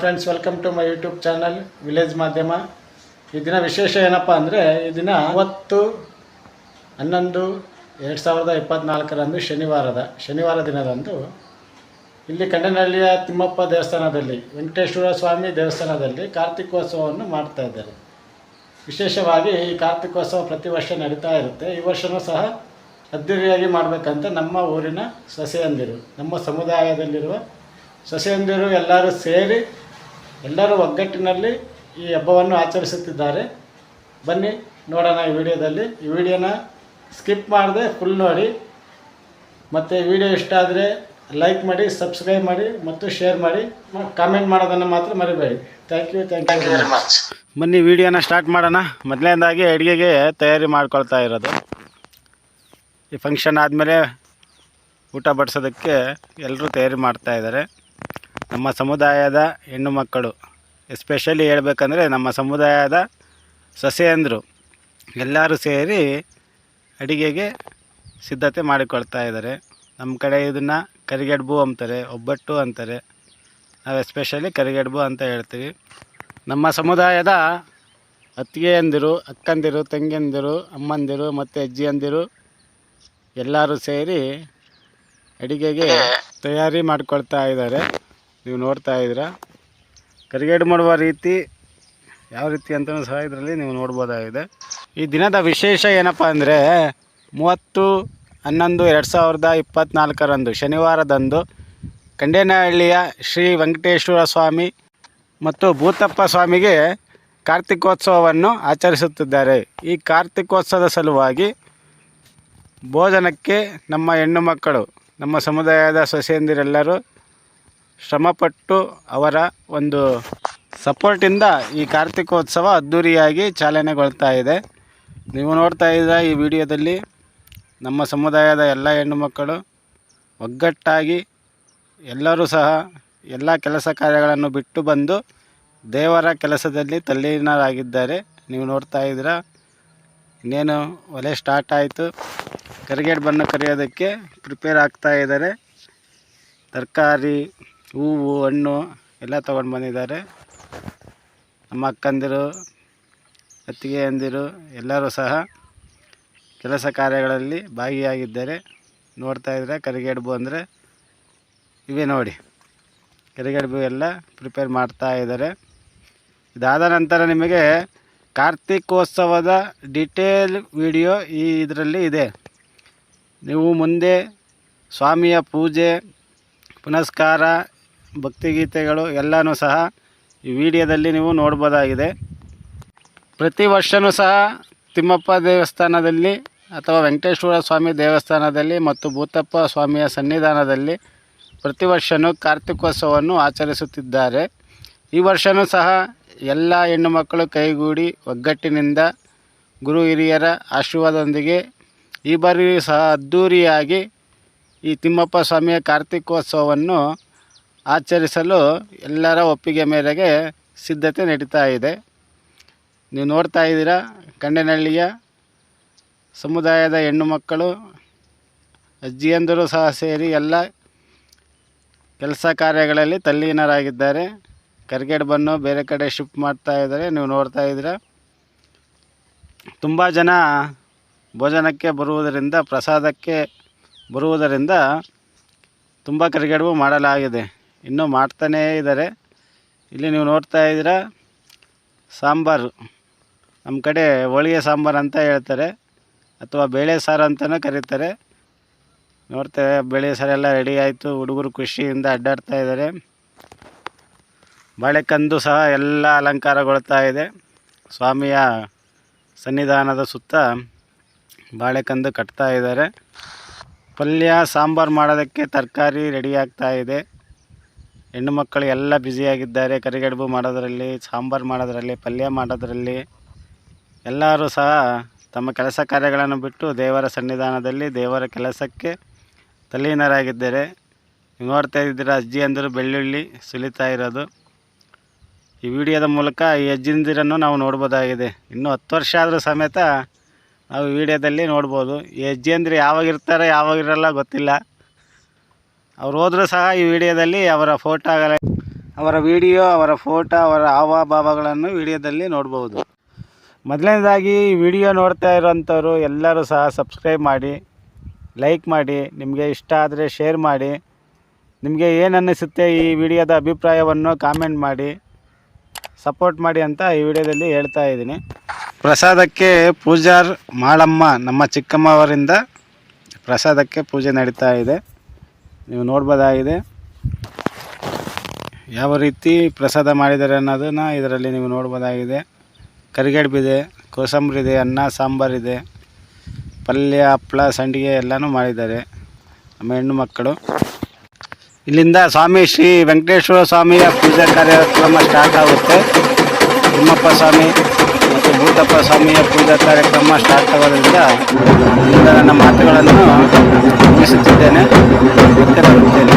Friends welcome to my YouTube channel village ಮಾಧ್ಯಮ ಈ ದಿನ ವಿಶೇಷ ಏನಪ್ಪ ಅಂದರೆ, ಈ ದಿನ ಮೂವತ್ತು, ಹನ್ನೊಂದು, ಎರಡು ಸಾವಿರದ ಇಪ್ಪತ್ತ್ನಾಲ್ಕರಂದು ಶನಿವಾರದ, ಶನಿವಾರ ದಿನದಂದು ಇಲ್ಲಿ ಕಣ್ಣನಹಳ್ಳಿಯ ತಿಮ್ಮಪ್ಪ ದೇವಸ್ಥಾನದಲ್ಲಿ, ವೆಂಕಟೇಶ್ವರ ಸ್ವಾಮಿ ದೇವಸ್ಥಾನದಲ್ಲಿ ಕಾರ್ತಿಕೋತ್ಸವವನ್ನು ಮಾಡ್ತಾ ಇದ್ದಾರೆ. ವಿಶೇಷವಾಗಿ ಈ ಕಾರ್ತಿಕೋತ್ಸವ ಪ್ರತಿ ವರ್ಷ ನಡೀತಾ ಇರುತ್ತೆ. ಈ ವರ್ಷವೂ ಸಹ ಅದ್ದೂರಿಯಾಗಿ ಮಾಡಬೇಕಂತ ನಮ್ಮ ಊರಿನ ಸೊಸೆಯಂದಿರು, ನಮ್ಮ ಸಮುದಾಯದಲ್ಲಿರುವ ಸೊಸೆಯಂದಿರು ಎಲ್ಲರೂ ಸೇರಿ ಎಲ್ಲರೂ ಒಗ್ಗಟ್ಟಿನಲ್ಲಿ ಈ ಹಬ್ಬವನ್ನು ಆಚರಿಸುತ್ತಿದ್ದಾರೆ. ಬನ್ನಿ, ನೋಡೋಣ ಈ ವಿಡಿಯೋದಲ್ಲಿ. ಈ ವಿಡಿಯೋನ ಸ್ಕಿಪ್ ಮಾಡದೆ ಫುಲ್ ನೋಡಿ. ಮತ್ತು ವಿಡಿಯೋ ಇಷ್ಟ ಆದರೆ ಲೈಕ್ ಮಾಡಿ ಸಬ್ಸ್ಕ್ರೈಬ್ ಮಾಡಿ ಮತ್ತು ಶೇರ್ ಮಾಡಿ. ಕಾಮೆಂಟ್ ಮಾಡೋದನ್ನು ಮಾತ್ರ ಮರಿಬೇಡಿ. Thank you thank you very much ಬನ್ನಿ, ವಿಡಿಯೋನ ಸ್ಟಾರ್ಟ್ ಮಾಡೋಣ. ಮೊದಲನೇದಾಗಿ ಅಡುಗೆಗೆ ತಯಾರಿ ಮಾಡ್ಕೊಳ್ತಾ ಇರೋದು. ಈ ಫಂಕ್ಷನ್ ಆದಮೇಲೆ ಊಟ ಬಡಿಸೋದಕ್ಕೆ ಎಲ್ಲರೂ ತಯಾರಿ ಮಾಡ್ತಾ ಇದ್ದಾರೆ. ನಮ್ಮ ಸಮುದಾಯದ ಹೆಣ್ಣು ಮಕ್ಕಳು ಎಸ್ಪೆಷಲಿ ಹೇಳಬೇಕಂದ್ರೆ ನಮ್ಮ ಸಮುದಾಯದ ಸೊಸೆಯಂದರು ಎಲ್ಲರೂ ಸೇರಿ ಅಡಿಗೆಗೆ ಸಿದ್ಧತೆ ಮಾಡಿಕೊಳ್ತಾ ಇದ್ದಾರೆ. ನಮ್ಮ ಕಡೆ ಇದನ್ನು ಕರಿಗಡ್ಬು ಅಂತಾರೆ ಒಬ್ಬಟ್ಟು ಅಂತಾರೆ. ನಾವು ಎಸ್ಪೆಷಲಿ ಕರಿಗಡ್ಬು ಅಂತ ಹೇಳ್ತೀವಿ. ನಮ್ಮ ಸಮುದಾಯದ ಅತ್ತಿಗೆಯಂದಿರು ಅಕ್ಕಂದಿರು ತಂಗಿಯಂದಿರು ಅಮ್ಮಂದಿರು ಮತ್ತು ಅಜ್ಜಿಯಂದಿರು ಎಲ್ಲರೂ ಸೇರಿ ಅಡಿಗೆಗೆ ತಯಾರಿ ಮಾಡಿಕೊಳ್ತಾ ಇದ್ದಾರೆ. ನೀವು ನೋಡ್ತಾ ಇದ್ದೀರ? ಕರಿಗೇಡು ಮಾಡುವ ರೀತಿ, ಯಾವ ರೀತಿ ಅಂತಲೂ ಸಹ ಇದರಲ್ಲಿ ನೀವು ನೋಡ್ಬೋದಾಗಿದೆ. ಈ ದಿನದ ವಿಶೇಷ ಏನಪ್ಪ ಅಂದರೆ, ಮೂವತ್ತು, ಹನ್ನೊಂದು, ಎರಡು ಸಾವಿರದ ಇಪ್ಪತ್ತ್ನಾಲ್ಕರಂದು ಶನಿವಾರದಂದು ಕಂಡೇನಹಳ್ಳಿಯ ಶ್ರೀ ವೆಂಕಟೇಶ್ವರ ಸ್ವಾಮಿ ಮತ್ತು ಭೂತಪ್ಪ ಸ್ವಾಮಿಗೆ ಕಾರ್ತಿಕೋತ್ಸವವನ್ನು ಆಚರಿಸುತ್ತಿದ್ದಾರೆ. ಈ ಕಾರ್ತಿಕೋತ್ಸವದ ಸಲುವಾಗಿ ಭೋಜನಕ್ಕೆ ನಮ್ಮ ಹೆಣ್ಣು ಮಕ್ಕಳು, ನಮ್ಮ ಸಮುದಾಯದ ಸೊಸೆಯಂದಿರೆಲ್ಲರೂ ಶ್ರಮಪಟ್ಟು ಅವರ ಒಂದು ಸಪೋರ್ಟಿಂದ ಈ ಕಾರ್ತಿಕೋತ್ಸವ ಅದ್ಧೂರಿಯಾಗಿ ಚಾಲನೆಗೊಳ್ತಾ ಇದೆ. ನೀವು ನೋಡ್ತಾ ಇದ್ದೀರಾ ಈ ವಿಡಿಯೋದಲ್ಲಿ ನಮ್ಮ ಸಮುದಾಯದ ಎಲ್ಲ ಹೆಣ್ಣು ಮಕ್ಕಳು ಒಗ್ಗಟ್ಟಾಗಿ ಎಲ್ಲರೂ ಸಹ ಎಲ್ಲ ಕೆಲಸ ಕಾರ್ಯಗಳನ್ನು ಬಿಟ್ಟು ಬಂದು ದೇವರ ಕೆಲಸದಲ್ಲಿ ತಲ್ಲೀನರಾಗಿದ್ದಾರೆ. ನೀವು ನೋಡ್ತಾ ಇದ್ದೀರಾ? ಇನ್ನೇನು ಒಲೆ ಸ್ಟಾರ್ಟ್ ಆಯಿತು. ಕರಿಗೇಡು ಬಣ್ಣ ಕರೆಯೋದಕ್ಕೆ ಪ್ರಿಪೇರ್ ಆಗ್ತಾ ಇದ್ದಾರೆ. ತರಕಾರಿ ಹೂವು, ಹಣ್ಣು ಎಲ್ಲ ತೊಗೊಂಡು ಬಂದಿದ್ದಾರೆ. ನಮ್ಮ ಅಕ್ಕಂದಿರು ಅತ್ತಿಗೆಯಂದಿರು ಎಲ್ಲರೂ ಸಹ ಕೆಲಸ ಕಾರ್ಯಗಳಲ್ಲಿ ಭಾಗಿಯಾಗಿದ್ದಾರೆ. ನೋಡ್ತಾ ಇದ್ರೆ ಕರಿಗಡ್ಬು ಅಂದರೆ ಇವೆ ನೋಡಿ. ಕರಿಗಡುಬು ಎಲ್ಲ ಪ್ರಿಪೇರ್ ಮಾಡ್ತಾ ಇದ್ದಾರೆ. ಇದಾದ ನಂತರ ನಿಮಗೆ ಕಾರ್ತಿಕೋತ್ಸವದ ಡಿಟೇಲ್ ವಿಡಿಯೋ ಈ ಇದರಲ್ಲಿ ಇದೆ. ನೀವು ಮುಂದೆ ಸ್ವಾಮಿಯ ಪೂಜೆ, ಪುನಸ್ಕಾರ ಭಕ್ತಿಗೀತೆಗಳು ಎಲ್ಲನೂ ಸಹ ಈ ವಿಡಿಯೋದಲ್ಲಿ ನೀವು ನೋಡ್ಬೋದಾಗಿದೆ. ಪ್ರತಿ ವರ್ಷವೂ ಸಹ ತಿಮ್ಮಪ್ಪ ದೇವಸ್ಥಾನದಲ್ಲಿ ಅಥವಾ ವೆಂಕಟೇಶ್ವರ ಸ್ವಾಮಿ ದೇವಸ್ಥಾನದಲ್ಲಿ ಮತ್ತು ಭೂತಪ್ಪ ಸ್ವಾಮಿಯ ಸನ್ನಿಧಾನದಲ್ಲಿ ಪ್ರತಿ ವರ್ಷವೂ ಕಾರ್ತಿಕೋತ್ಸವವನ್ನು ಆಚರಿಸುತ್ತಿದ್ದಾರೆ. ಈ ವರ್ಷವೂ ಸಹ ಎಲ್ಲ ಹೆಣ್ಣು ಮಕ್ಕಳು ಕೈಗೂಡಿ ಒಗ್ಗಟ್ಟಿನಿಂದ ಗುರು ಹಿರಿಯರ ಆಶೀರ್ವಾದದೊಂದಿಗೆ ಈ ಬಾರಿಯೂ ಸಹ ಅದ್ಧೂರಿಯಾಗಿ ಈ ತಿಮ್ಮಪ್ಪ ಸ್ವಾಮಿಯ ಕಾರ್ತಿಕೋತ್ಸವವನ್ನು ಆಚರಿಸಲು ಎಲ್ಲರ ಒಪ್ಪಿಗೆ ಮೇರೆಗೆ ಸಿದ್ಧತೆ ನಡೀತಾ ಇದೆ. ನೀವು ನೋಡ್ತಾ ಇದ್ದೀರಾ ಕಂಡನಹಳ್ಳಿಯ ಸಮುದಾಯದ ಹೆಣ್ಣು ಮಕ್ಕಳು, ಅಜ್ಜಿಯಂದರು ಸಹ ಸೇರಿ ಎಲ್ಲ ಕೆಲಸ ಕಾರ್ಯಗಳಲ್ಲಿ ತಲ್ಲೀನರಾಗಿದ್ದಾರೆ. ಕರ್ಗೆಡ್ಬನ್ನು ಬೇರೆ ಕಡೆ ಶಿಫ್ಟ್ ಮಾಡ್ತಾ ಇದ್ದಾರೆ, ನೀವು ನೋಡ್ತಾ ಇದ್ದೀರಾ. ತುಂಬ ಜನ ಭೋಜನಕ್ಕೆ ಬರುವುದರಿಂದ, ಪ್ರಸಾದಕ್ಕೆ ಬರುವುದರಿಂದ ತುಂಬ ಕರಿಗಡುಬು ಮಾಡಲಾಗಿದೆ. ಇನ್ನೂ ಮಾಡ್ತಾನೇ ಇದ್ದಾರೆ. ಇಲ್ಲಿ ನೀವು ನೋಡ್ತಾ ಇದ್ದೀರಾ, ಸಾಂಬಾರು. ನಮ್ಮ ಕಡೆ ಹೋಳಿಗೆ ಸಾಂಬಾರು ಅಂತ ಹೇಳ್ತಾರೆ, ಅಥವಾ ಬೇಳೆ ಸಾರು ಅಂತಲೂ ಕರೀತಾರೆ. ನೋಡ್ತೇವೆ ಬೇಳೆ ಸಾರೆಲ್ಲ ರೆಡಿ ಆಯಿತು. ಹುಡುಗರು ಖುಷಿಯಿಂದ ಅಡ್ಡಾಡ್ತಾ ಇದ್ದಾರೆ. ಬಾಳೆಕಂದು ಸಹ ಎಲ್ಲ ಅಲಂಕಾರಗೊಳ್ತಾ ಇದೆ. ಸ್ವಾಮಿಯ ಸನ್ನಿಧಾನದ ಸುತ್ತ ಬಾಳೆಕಂದು ಕಟ್ತಾ ಇದ್ದಾರೆ. ಪಲ್ಯ, ಸಾಂಬಾರು ಮಾಡೋದಕ್ಕೆ ತರಕಾರಿ ರೆಡಿ ಆಗ್ತಾ ಇದೆ. ಹೆಣ್ಣು ಮಕ್ಕಳು ಎಲ್ಲ ಬ್ಯುಸಿಯಾಗಿದ್ದಾರೆ ಕರಿಗಡುಬು ಮಾಡೋದರಲ್ಲಿ, ಸಾಂಬಾರು ಮಾಡೋದರಲ್ಲಿ, ಪಲ್ಯ ಮಾಡೋದರಲ್ಲಿ. ಎಲ್ಲರೂ ಸಹ ತಮ್ಮ ಕೆಲಸ ಕಾರ್ಯಗಳನ್ನು ಬಿಟ್ಟು ದೇವರ ಸನ್ನಿಧಾನದಲ್ಲಿ ದೇವರ ಕೆಲಸಕ್ಕೆ ತಲ್ಲೀನರಾಗಿದ್ದಾರೆ. ನೋಡ್ತಾ ಇದ್ದೀರ, ಅಜ್ಜಿ ಅಂದರು ಬೆಳ್ಳುಳ್ಳಿ ಸುಲಿತಾ ಇರೋದು. ಈ ವಿಡಿಯೋದ ಮೂಲಕ ಈ ಅಜ್ಜಿಂದಿರನ್ನು ನಾವು ನೋಡ್ಬೋದಾಗಿದೆ. ಇನ್ನೂ ಹತ್ತು ವರ್ಷ ಆದರೂ ಸಮೇತ ನಾವು ವಿಡಿಯೋದಲ್ಲಿ ನೋಡ್ಬೋದು. ಈ ಅಜ್ಜಿಯಂದಿರು ಯಾವಾಗ ಇರ್ತಾರೆ ಯಾವಾಗಿರಲ್ಲ ಗೊತ್ತಿಲ್ಲ. ಅವ್ರು ಹೋದರೂ ಸಹ ಈ ವಿಡಿಯೋದಲ್ಲಿ ಅವರ ಫೋಟೋಗಳ ಅವರ ವಿಡಿಯೋ ಅವರ ಫೋಟೋ ಅವರ ಹಾವಭಾವಗಳನ್ನು ವಿಡಿಯೋದಲ್ಲಿ ನೋಡ್ಬೋದು. ಮೊದಲನೇದಾಗಿ ಈ ವಿಡಿಯೋ ನೋಡ್ತಾ ಇರೋಂಥವ್ರು ಎಲ್ಲರೂ ಸಹ ಸಬ್ಸ್ಕ್ರೈಬ್ ಮಾಡಿ ಲೈಕ್ ಮಾಡಿ, ನಿಮಗೆ ಇಷ್ಟ ಆದರೆ ಶೇರ್ ಮಾಡಿ, ನಿಮಗೆ ಏನು ಅನ್ನಿಸುತ್ತೆ ಈ ವಿಡಿಯೋದ ಅಭಿಪ್ರಾಯವನ್ನು ಕಾಮೆಂಟ್ ಮಾಡಿ ಸಪೋರ್ಟ್ ಮಾಡಿ ಅಂತ ಈ ವಿಡಿಯೋದಲ್ಲಿ ಹೇಳ್ತಾ ಇದ್ದೀನಿ. ಪ್ರಸಾದಕ್ಕೆ ಪೂಜಾರ್ ಮಾಳಮ್ಮ, ನಮ್ಮ ಚಿಕ್ಕಮ್ಮ ಅವರಿಂದ ಪ್ರಸಾದಕ್ಕೆ ಪೂಜೆ ನಡೀತಾ ಇದೆ. ನೀವು ನೋಡ್ಬೋದಾಗಿದೆ. ಯಾವ ರೀತಿ ಪ್ರಸಾದ ಮಾಡಿದ್ದಾರೆ ಅನ್ನೋದನ್ನು ಇದರಲ್ಲಿ ನೀವು ನೋಡ್ಬೋದಾಗಿದೆ. ಕರಿಗಡ್ಬಿದೆ ಕೋಸಂಬರಿ ಇದೆ ಅನ್ನ, ಸಾಂಬಾರಿದೆ, ಪಲ್ಯ ಹಪ್ಪಳ ಸಂಡಿಗೆ ಎಲ್ಲನೂ ಮಾಡಿದ್ದಾರೆ ನಮ್ಮ ಹೆಣ್ಣು ಮಕ್ಕಳು. ಇಲ್ಲಿಂದ ಸ್ವಾಮಿ ಶ್ರೀ ವೆಂಕಟೇಶ್ವರ ಸ್ವಾಮಿಯ ಪೂಜಾ ಕಾರ್ಯಕ್ರಮ ಸ್ಟಾರ್ಟ್ ಆಗುತ್ತೆ. ತಿಮ್ಮಪ್ಪ ಸ್ವಾಮಿ. ಭೂತಪ್ಪ ಸ್ವಾಮಿಯ ಪೂಜಾ ಕಾರ್ಯಕ್ರಮ ಸ್ಟಾರ್ಟ್ ಆಗೋದ್ರಿಂದ ಇಲ್ಲಿಂದ ನನ್ನ ಮಾತುಗಳನ್ನು ಮುಗಿಸುತ್ತಿದ್ದೇನೆ. ಮತ್ತೆ ಬರುತ್ತೇನೆ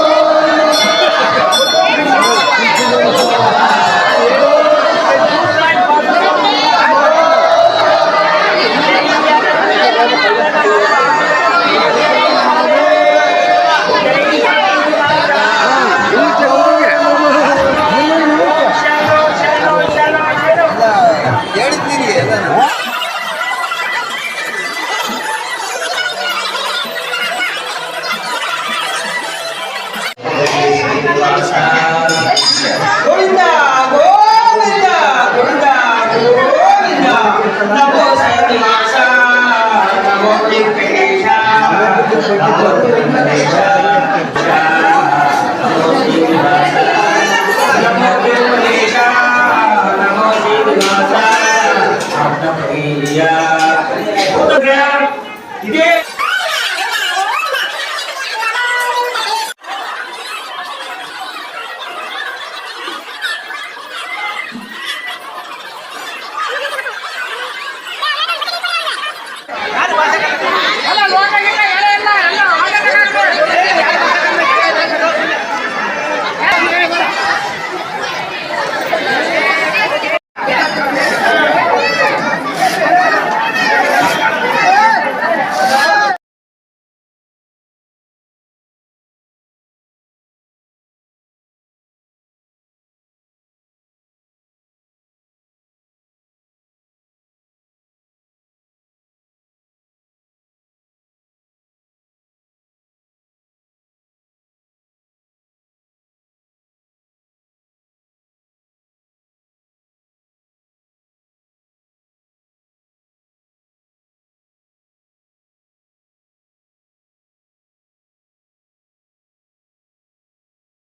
iya. Udah,